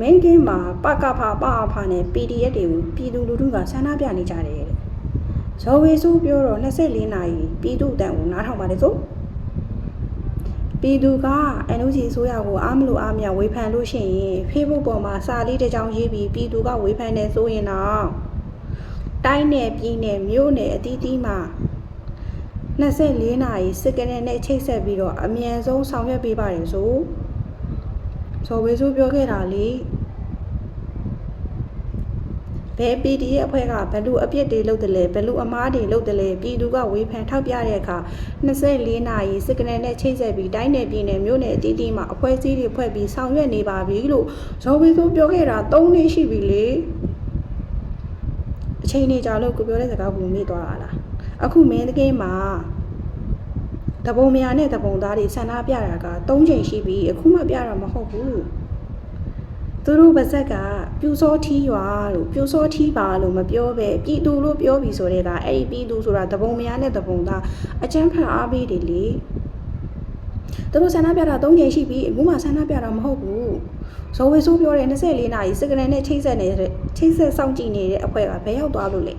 မင်းကင်းမှာပကဖပအဖနဲ့ PDF တွေကိုပြည်သူလူထုကဆန္ဒပြနေကြတယ်တဲ့ဇော်ဝေဆိုးပြောတော့24နာရီပြည်သူအတန်ကိုနားထောင်ပါတယ်ဆိုပြည်သူက NUG ဆိုရကိုအားမလို့အားမရဝေဖန်လို့ရှိရင် Facebook ပေါ်မှာစာလေးတစ်ကြောင်းရေးပြီးပြည်သူကဝေဖန်နေဆိုရင်တော့တိုင်းနယ်ပြည်နယ်မြို့နယ်အသီးသီးမှာ24နာရီစစ်ကနစ်နဲ့ချိတ်ဆက်ပြီးတော့အမြန်ဆုံးဆောင်ရွက်ပေးပါတယ်ဆို ဇော်ဝေဆိုးပြောခဲ့တာလေဘယ် PDF အဖွဲ့ကဘယ်လိုအပြစ်တွေလုပ်တယ်လဲဘယ်လိုအမားတွေလုပ်တယ်လဲပြည်သူကဝေဖန်ထောက်ပြတဲ့အခါ24နာရီစစ်ကနစ်နဲ့ချိတ်ဆက်ပြီးတိုင်းနယ်ပြည်နယ်မြို့နယ်အသီးသီးမှာအဖွဲ့အစည်းတွေဖွဲ့ပြီးဆောင်ရွက်နေပါပြီလို့ဇော်ဝေဆိုးပြောခဲ့တာ3နှစ်ရှိပြီလေအချိန်နေကြလို့ကိုပြောတဲ့စကားကိုမေ့သွားတာလားအခုမင်းတကင်းမှာ တပုံများနဲ့တပုံသားတွေဆန္ဒပြတာက၃ချိန်ရှိပြီအခုမှပြတာမဟုတ်ဘူးသူတို့ပါဇက်ကပြူစောထီးရွာလို့ပြူစောထီးပါလို့မပြောပဲပြည်သူလို့ပြောပြီးဆိုတဲ့ကအဲ့ဒီပြည်သူဆိုတာတပုံများနဲ့တပုံသားအချမ်းခံအားပေးတယ်လေသူတို့ဆန္ဒပြတာ၃ချိန်ရှိပြီအခုမှဆန္ဒပြတာမဟုတ်ဘူးဇော်ဝေဆိုးပြောတဲ့24နာရီစကရန်နဲ့ချိတ်ဆက်နေတဲ့ချိတ်ဆက်စောင့်ကြည့်နေတဲ့အဖွဲကဘယ်ရောက်သွားလို့လဲ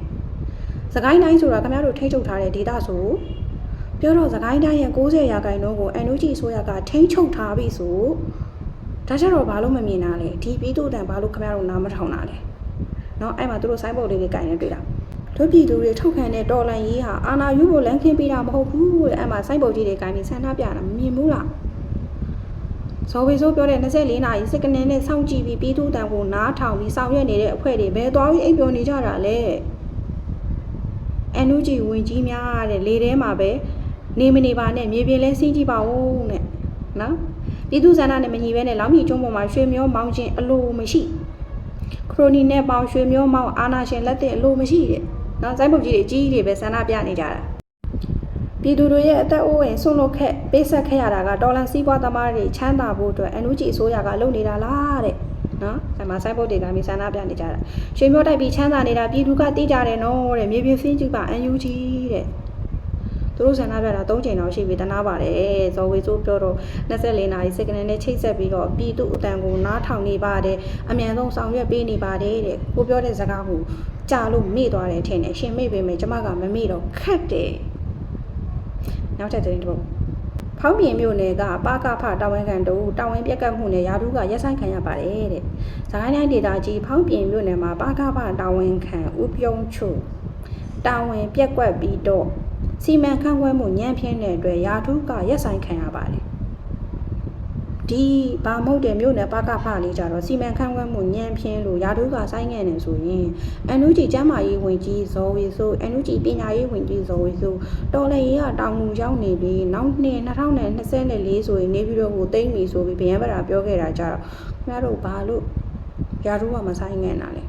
စကိုင်းတိုင်းဆိုတာခင်ဗျားတို့ထိချုပ်ထားတဲ့ဒေတာဆို ပြောတော့သခိုင်းတိုင်းရဲ့60ရာခိုင်နှုန်းကို NUG အစိုးရကထိန်းချုပ်ထားပြီဆိုဒါကြတော့ဘာလို့မမြင်တာလဲဒီပြည်သူ့တန်ဘာလို့ခင်ဗျားတို့နားမထောင်တာလဲเนาะအဲ့မှာသူတို့ဆိုင်းဘုတ်လေးတွေကင်နေတွေ့တာတို့ပြည်သူတွေထုတ်ခံတဲ့တော်လန်ရေးဟာအာနာယူကိုလမ်းခင်းပေးတာမဟုတ်ဘူးတဲ့အဲ့မှာဆိုင်းဘုတ်ကြီးတွေကင်နေဆန္ဒပြတာမမြင်ဘူးလားဇော်ဝေဆိုးပြောတဲ့24နာရီစက္ကနစ်နဲ့စောင့်ကြည့်ပြီးပြည်သူ့တန်ကိုနားထောင်ပြီးဆောင်ရွက်နေတဲ့အဖွဲ့တွေဘယ်သွားပြီးအိပ်ပျော်နေကြတာလဲ NUG ဝင်ကြီးများတဲ့လေထဲမှာပဲ နေမနေပါနဲ့မြေပြင်လဲစီးကြည့်ပါဦးတဲ့နော်ပြည်သူ့ဆန္ဒနဲ့မညီဘဲနဲ့လောင်းမြေကျွန်းပေါ်မှာရွှေမျောမောင်းခြင်းအလိုမရှိခရိုနီနဲ့ပေါင်ရွှေမျောမောင်းအာနာရှင်လက်တဲ့အလိုမရှိတဲ့နော်စိုင်းပုတ်ကြီးတွေကြီးကြီးတွေပဲဆန္ဒပြနေကြတာပြည်သူတို့ရဲ့အသက်အိုးအိမ်ဆွန့်လွတ်ခက်ပေးဆက်ခဲ့ရတာကဒေါ်လာစီးပွားသမားတွေချမ်းသာဖို့အတွက် NUG အစိုးရကလုပ်နေတာလားတဲ့နော်အဲမှာစိုင်းပုတ်တွေကမြေဆန္ဒပြနေကြတာရွှေမျောတိုက်ပြီးချမ်းသာနေတာပြည်သူကသိကြတယ်နော်တဲ့မြေပြင်စင်းကြည့်ပါ NUG တဲ့ သူတို့ဆန္ဒပြတာ၃ချိန်လောက်ရှိပြီတနာပါတယ်ဇော်ဝေဆိုးပြောတော့24နာရီစက္ကန့်နဲ့ချိတ်ဆက်ပြီးတော့ပြည်သူအတန်ကိုနားထောင်နေပါတယ်အမြန်ဆုံးဆောင်ရွက်ပေးနေပါတယ်တဲ့ကိုပြောတဲ့စကားကိုကြာလို့မေ့သွားတယ်ထင်တယ်ရှင်မေ့ပေမဲ့ကျမကမမေ့တော့ခက်တယ်နောက်ထပ်သတင်းတစ်ပုဒ်ဖောင်းပြင်မြို့နယ်ကပါကဖတာဝန်ခံတို့တာဝန်ပြက်ကတ်မှုနဲ့ယာတုကရက်ဆိုင်ခံရပါတယ်တဲ့။ဇိုင်းတိုင်းဒေတာကြီးဖောင်းပြင်မြို့နယ်မှာပါကဖတာဝန်ခံဦးပြုံးချိုတာဝန်ပြက်ကွက်ပြီးတော့ စီမံခန့်ခွဲမှုညံ့ဖျင်းတဲ့အတွက်ယာထုကရက်ဆိုင်ခံရပါတယ်ဒီဘာမဟုတ်တဲ့မြို့နယ်ပကဖလေးကြတော့စီမံခန့်ခွဲမှုညံ့ဖျင်းလို့ယာထုကဆိုင်းငံ့နေဆိုရင်အန်နူဂျီကျမ်းမာရေးဝင်ကြီးဇော်ဝေဆိုအန်နူဂျီပညာရေးဝင်ကြီးဇော်ဝေဆိုတော်လည်းရေးကတောင်ငူရောက်နေပြီနောက်နှစ်2024ဆိုရင်နေပြည်တော်ကိုတိမ့်ပြီဆိုပြီးဗယံပရာပြောခဲ့တာကြတော့ခင်ဗျားတို့ဘာလို့ယာထုကမဆိုင်ငံ့တာလဲ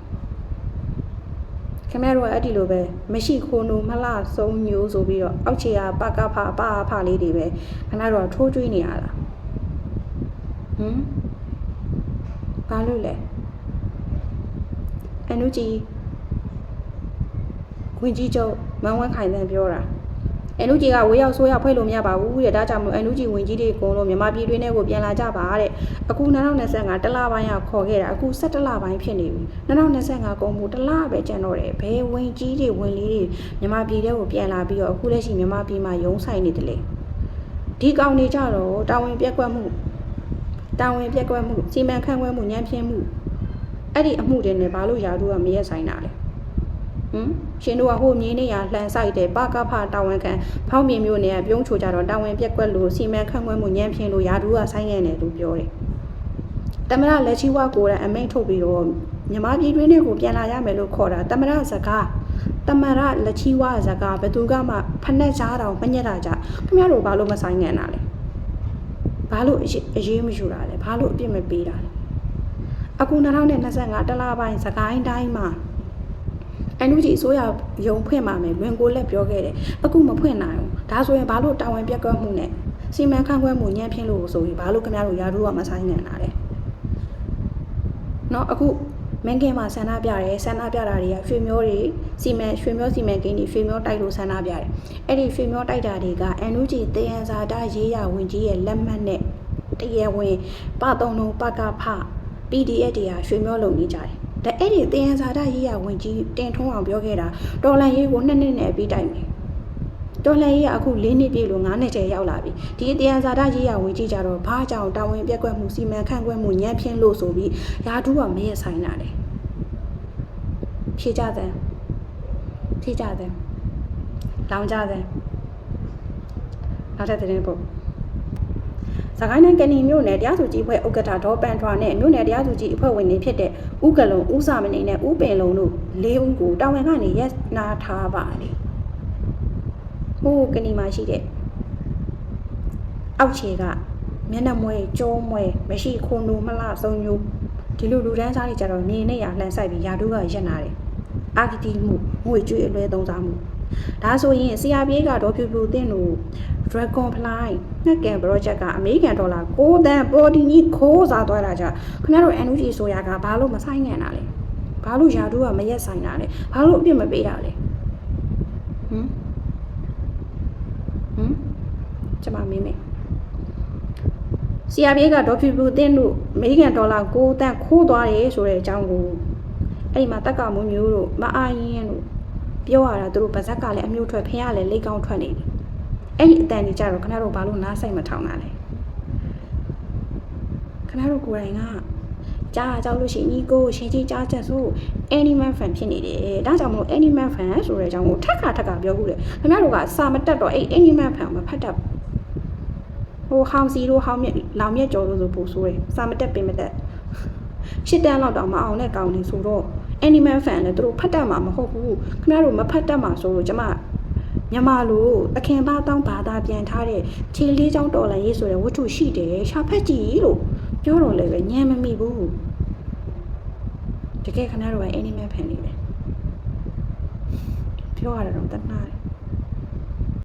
ခင်ဗျားတို့ကအဲ့ဒီလိုပဲမရှိခိုးနိုမလှဆုံးမျိုးဆိုပြီးတော့အောက်ခြေကပကဖပအဖလေးတွေပဲခင်ဗျားတို့ကထိုးကျွေးနေရတာဟမ်ဘာလို့လဲအန်နူဂျီဝင်ကြီးချုပ်မန်ဝန်းခိုင်တန်းပြောတာ အန်နူဂျီကဝေးရောက်ဆိုးရောက်ဖွဲ့လို့မရပါဘူးတဲ့ဒါကြောင့်မလို့အန်နူဂျီဝင်ကြီးတွေအကုန်လုံးမြန်မာပြည်တွင်းထဲကိုပြန်လာကြပါတဲ့အခု2025တလပိုင်းကခေါ်ခဲ့တာအခု17လပိုင်းဖြစ်နေပြီ2025ကုန်မှုတလပဲကျန်တော့တယ်ဘယ်ဝင်ကြီးတွေဝင်လေးတွေမြန်မာပြည်ထဲကိုပြန်လာပြီးတော့အခုလက်ရှိမြန်မာပြည်မှာရုံးဆိုင်နေတယ်လေဒီကောင်တွေကြတော့တာဝန်ပြက်ကွက်မှုတာဝန်ပြက်ကွက်မှုစီမံခန့်ခွဲမှုညံပြင်းမှုအဲ့ဒီအမှုတွေနဲ့ဘာလို့ယာတို့ကမရက်ဆိုင်တာလဲ ဟမ်ရှင်တို့ကဟိုမြင်းနေရလှန်ဆိုင်တယ်ပကဖတာဝန်ခံဖောင်းမြင်မျိုးနဲ့ပြုံးချိုကြတော့တာဝန်ပြက်ကွက်လို့စီမံခန့်ခွဲမှုညံပြင်းလို့ယာတို့ကဆိုင်ခဲ့တယ်လို့ပြောတယ်တမရလက်ချီဝါကိုယ်တိုင်အမိန့်ထုတ်ပြီးတော့မြမပြည်တွင်းတွေကိုပြန်လာရမယ်လို့ခေါ်တာတမရစကားတမရလက်ချီဝါစကားဘယ်သူကမှဖက်နှက်ကြားတောင်မညက်တာကြခင်ဗျားတို့ဘာလို့မဆိုင်ငံ့တာလဲဘာလို့အရေးမယူတာလဲဘာလို့အပြစ်မပေးတာလဲအခု2025တလပိုင်းစကိုင်းတိုင်းမှာ အန်ယူဂျီအစိုးရယုံဖွင့်ပါမယ်လွင်ကိုလက်ပြောခဲ့တယ်အခုမဖွင့်နိုင်ဘူးဒါဆိုရင်ဘာလို့တာဝန်ပြတ်ကွက်မှုနဲ့စီမံခန့်ခွဲမှုညံ့ဖျင်းလို့ဆိုပြီးဘာလို့ခင်ဗျားတို့ယာတို့ကမဆိုင်ငံ့တာလဲเนาะအခုမင်းကင်းမှာဆန္ဒပြတယ်ဆန္ဒပြတာတွေကရွှေမျိုးတွေစီမံရွှေမျိုးစီမံကိန်းတွေရွှေမျိုးတိုက်လို့ဆန္ဒပြတယ်အဲ့ဒီရွှေမျိုးတိုက်တာတွေက NUG တေယန်စာတာရေးရဝင်ကြီးရဲ့လက်မှတ်နဲ့တရားဝင်ပသုံးလုံးပကဖ PDF တွေကရွှေမျောလုံနေကြတယ် ဒါအဲ့ဒီတင်ရဇာတာရေးရဝင်ကြီးတင်ထုံးအောင်ပြောခဲ့တာတော်လန်ရေးကိုနှစ်နှစ်နဲ့ပြီးတိုင်မယ်တော်လန်ရေးကအခု၄နှစ်ပြည့်လို့9နှစ်ကျရောက်လာပြီဒီတင်ရဇာတာရေးရဝင်ကြီးကြတော့ဘာကြောင့်တာဝန်ပြက်ကွက်မှုစီမံခန့်ခွဲမှုညံ့ဖျင်းလို့ဆိုပြီးယာတူးကမရဆိုင်တာလေဖြေကြတယ်ဖြေကြတယ်လောင်ကြတယ်နောက်ထပ်သတင်းပို့ စကိုင်းတိုင်းကဏီမြို့နယ်တရားသူကြီးအဖွဲ့ဥက္ကဋ္ဌဒေါ်ပန်ထွာနဲ့မြို့နယ်တရားသူကြီးအဖွဲ့ဝင်တွေဖြစ်တဲ့ဥကလုံဥစာမနေနဲ့ဥပင်လုံတို့၄ဦးကိုတာဝန်ကနေရက်နာထားပါတယ်။ဟိုကဏီမှာရှိတဲ့အောက်ခြေကမျက်နှာမွဲကြောမွဲမရှိခွန်တို့မလှဆုံးညိုးဒီလိုလူတန်းစားတွေကြတော့မြေနဲ့ရလှန်ဆိုင်ပြီးယာတို့ကရက်နာတယ်။အာဂတိမှုငွေကြွေအလွဲသုံးစားမှု ဒါဆိုရင် CRPA ကတော့ဖြူဖြူတင်းတို့ Dragonfly ငှက်ကန် project ကအမေရိကန်ဒေါ်လာ6တန်ပေါ်ဒီကြီးခိုးစားသွားတာကြခင်ဗျားတို့ NUG ဆိုရကဘာလို့မဆိုင်ငံ့တာလဲဘာလို့ယာတို့ကမရက်ဆိုင်တာလဲဘာလို့အပြစ်မပေးတာလဲဟမ်ဟမ်ကျွန်မမေးမယ် CRPA ကဒေါ်ဖြူဖြူတင်းတို့အမေရိကန်ဒေါ်လာ6တန်ခိုးသွားတယ်ဆိုတဲ့အကြောင်းကိုအဲ့ဒီမှာတက်ကမမျိုးတို့မအားရင်တို့ ပြောရတာသူတို့ဗဇက်ကလည်းအမျိုးထွက်ဖင်ရလည်းလိတ်ကောင်းထွက်နေပြီအဲ့ဒီအတန်ကြီးကြတော့ခဏတို့ဘာလို့နားဆိုင်မထောင်တာလဲခဏတို့ကိုယ်တိုင်ကကြားကြောက်လို့ရှိရင်ညီကိုရှင်ကြီးကြားချက်ဆို animal fan ဖြစ်နေတယ်ဒါကြောင့်မလို့ animal fan ဆိုတဲ့အကြောင်းကိုထက်ခါထက်ခါပြောခုတယ်ခင်ဗျားတို့ကစာမတက်တော့အဲ့ animal fan ကိုမဖတ်တတ်ဘူးဟိုဟောင်စီတို့ဟောင်မြက်လောင်မြက်ကြော်လို့ဆိုပို့ဆိုးတယ်စာမတက်ပင်မတက်ရှစ်တန်းလောက်တောင်မအောင်တဲ့ကောင်နေဆိုတော့ animal fan လည်းသူတို့ဖတ်တတ်မှာမဟုတ်ဘူးခင်ဗျားတို့မဖတ်တတ်မှာဆိုလို့ကျမမြန်မာလိုအခင်ဘာတောင်းဘာသာပြန်ထားတဲ့ခြေလေးချောင်းတော်လည်းရေးဆိုတဲ့ဝတ္ထုရှိတယ်ရှာဖက်ကြည့်လို့ပြောတော့လည်းပဲညံမမိဘူးတကယ်ခဏတော့ animal fan နေတယ်ပြောရတာတော့တတ်နာတယ်